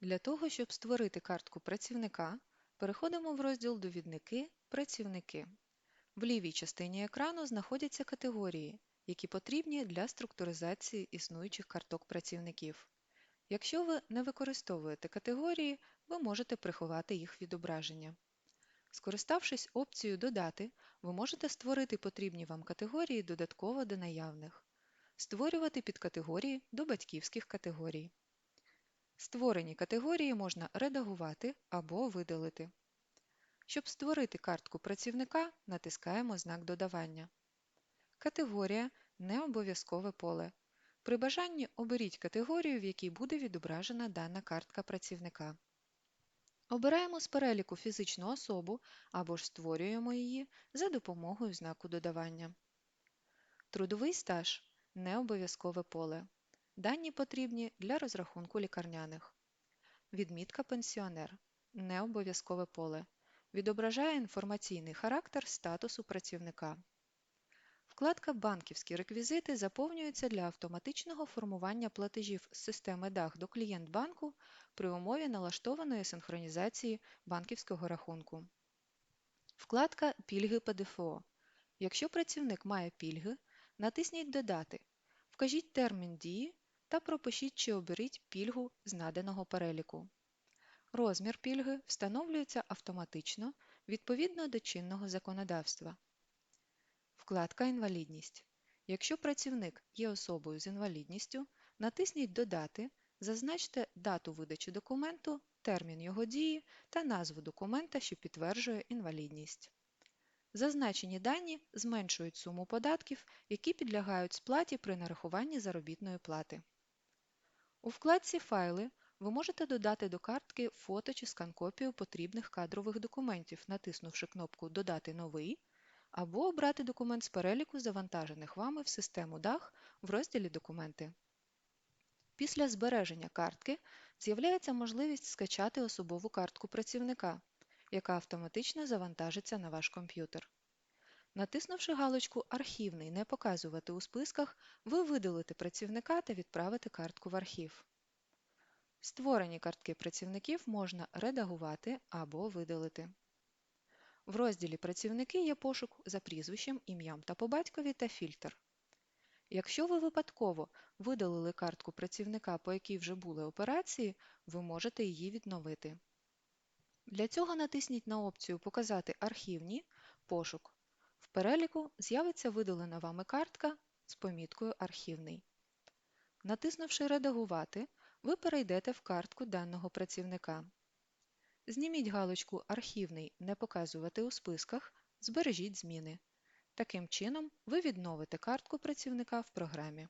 Для того, щоб створити картку працівника, переходимо в розділ Довідники Працівники. В лівій частині екрану знаходяться категорії, які потрібні для структуризації існуючих карток працівників. Якщо ви не використовуєте категорії, ви можете приховати їх відображення. Скориставшись опцією Додати, ви можете створити потрібні вам категорії додатково до наявних, створювати підкатегорії до батьківських категорій. Створені категорії можна редагувати або видалити. Щоб створити картку працівника, натискаємо знак додавання. Категорія не обов'язкове поле. При бажанні оберіть категорію, в якій буде відображена дана картка працівника. Обираємо з переліку фізичну особу або ж створюємо її за допомогою знаку додавання. Трудовий стаж не обов'язкове поле. Дані потрібні для розрахунку лікарняних. Відмітка пенсіонер не обов'язкове поле. Відображає інформаційний характер статусу працівника. Вкладка Банківські реквізити заповнюється для автоматичного формування платежів з системи DAG до клієнт-банку при умові налаштованої синхронізації банківського рахунку. Вкладка Пільги ПДФО. Якщо працівник має пільги, натисніть Додати, вкажіть термін дії та пропишіть чи оберіть пільгу з наданого переліку. Розмір пільги встановлюється автоматично відповідно до чинного законодавства. Вкладка Інвалідність. Якщо працівник є особою з інвалідністю, натисніть Додати, зазначте дату видачі документу, термін його дії та назву документа, що підтверджує інвалідність. Зазначені дані зменшують суму податків, які підлягають сплаті при нарахуванні заробітної плати. У вкладці Файли ви можете додати до картки фото чи скан-копію потрібних кадрових документів, натиснувши кнопку Додати новий або обрати документ з переліку завантажених вами в систему DAG в розділі Документи. Після збереження картки з'являється можливість скачати особову картку працівника, яка автоматично завантажиться на ваш комп'ютер. Натиснувши галочку Архівний не показувати у списках, ви видалите працівника та відправите картку в архів. Створені картки працівників можна редагувати або видалити. В розділі Працівники є пошук за прізвищем, ім'ям та по батькові та фільтр. Якщо ви випадково видалили картку працівника, по якій вже були операції, ви можете її відновити. Для цього натисніть на опцію Показати архівні пошук. Переліку з'явиться видалена вами картка з поміткою Архівний. Натиснувши Редагувати, ви перейдете в картку даного працівника. Зніміть галочку Архівний не показувати у списках, збережіть зміни. Таким чином, ви відновите картку працівника в програмі.